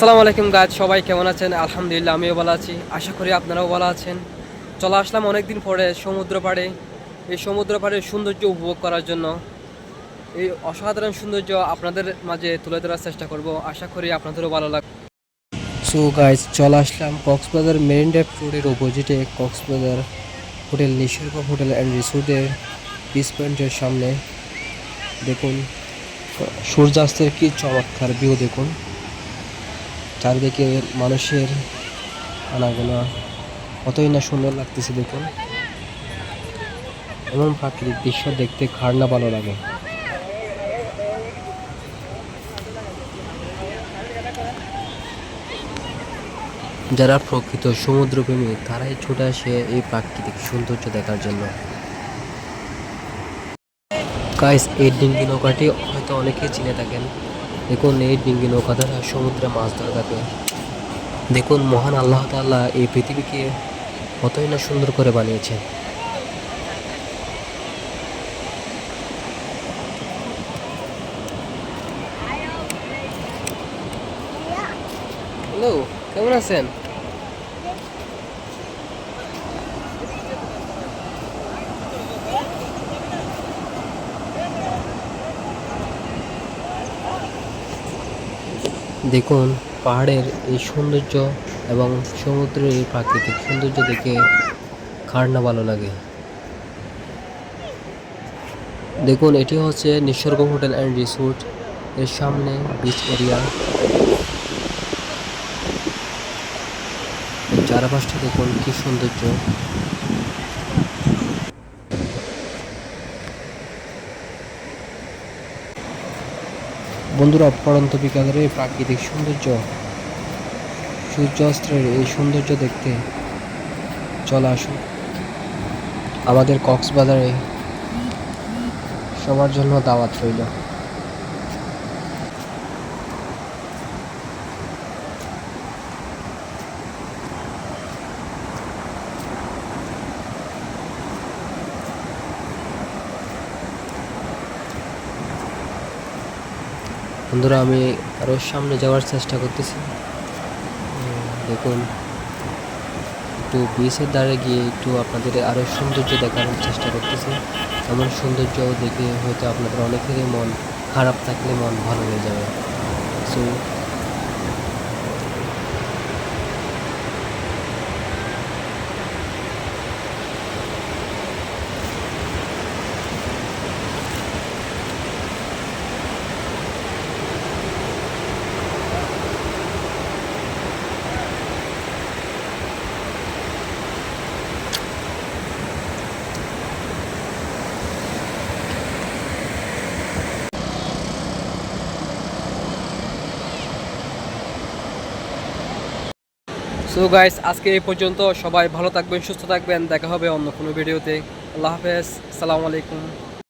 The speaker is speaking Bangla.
আসসালামু আলাইকুম গাছ, সবাই কেমন আছেন? আলহামদুলিল্লাহ, আমিও ভালো আছি। আশা করি আপনারাও ভালো আছেন। চলে আসলাম অনেকদিন পরে সমুদ্র পাড়ে। এই সমুদ্র পাড়ের সৌন্দর্য উপভোগ করার জন্য। এই অসাধারণ সৌন্দর্য আপনাদের মাঝে তুলে ধরার চেষ্টা করব। আশা করি আপনাদেরও ভালো লাগবে সো গাইজ চলে আসলাম কক্সবাজার মেরিন ড্রাইভ রোডের অপোজিটে Cox's Bazar hotel, Nisorgo hotel and রিসোর্টের পিস পয়েন্টের সামনে। দেখুন, সূর্যাস্তের কি চমৎকার ভিউ দেখুন। চারিদিকে মানুষের আনাগোনা কতই না সুন্দর লাগতেছে দেখুন। এমন প্রাকৃতিক দৃশ্য দেখতে খার না ভালো লাগে। যারা প্রকৃত সমুদ্রপ্রেমী, তারাই ছুটে আসে এই প্রাকৃতিক সৌন্দর্য দেখার জন্য। গাইস এই ডিঙ্গি নৌকাটি হয়তো অনেকেই চিনে থাকেন। দেখুন এই ডিঙ্গি নৌকা দ্বারা সমুদ্রে মাছ ধরা থাকে দেখুন মহান আল্লাহ তাল্লাহ এই পৃথিবীকে কতই না সুন্দর করে বানিয়েছে হ্যালো কেমন আছেন? দেখুন, পাহাড়ের এই সৌন্দর্য এবং সমুদ্রের এই প্রাকৃতিক সৌন্দর্য দেখে কার না ভালো লাগে? দেখুন, এটি হচ্ছে নিসর্গ হোটেল অ্যান্ড রিসোর্ট। এর সামনে বিচ এরিয়া চারপাশটা দেখুন, কি সৌন্দর্য। বন্ধুরা, অপরন্ত বিকালের এই প্রাকৃতিক সৌন্দর্য, সূর্যাস্ত্রের এই সৌন্দর্য দেখতে চলে আসুন। আমাদের কক্সবাজারে সবার জন্য দাওয়াত রইল। বন্ধুরা, আমি আরও সামনে যাওয়ার চেষ্টা করতেছি। দেখুন, একটু বিচের দ্বারে গিয়ে একটু আপনাদের আরও সৌন্দর্য দেখানোর চেষ্টা করতেছি। এমন সৌন্দর্য দেখে হয়তো আপনাদের অনেকেরই মন খারাপ থাকলে মন ভালো হয়ে যাবে। সো সো গাইস আজকে এই পর্যন্ত সবাই ভালো থাকবেন, সুস্থ থাকবেন। দেখা হবে অন্য কোনো ভিডিওতে। আল্লাহ হাফেজ। আসসালামু আলাইকুম।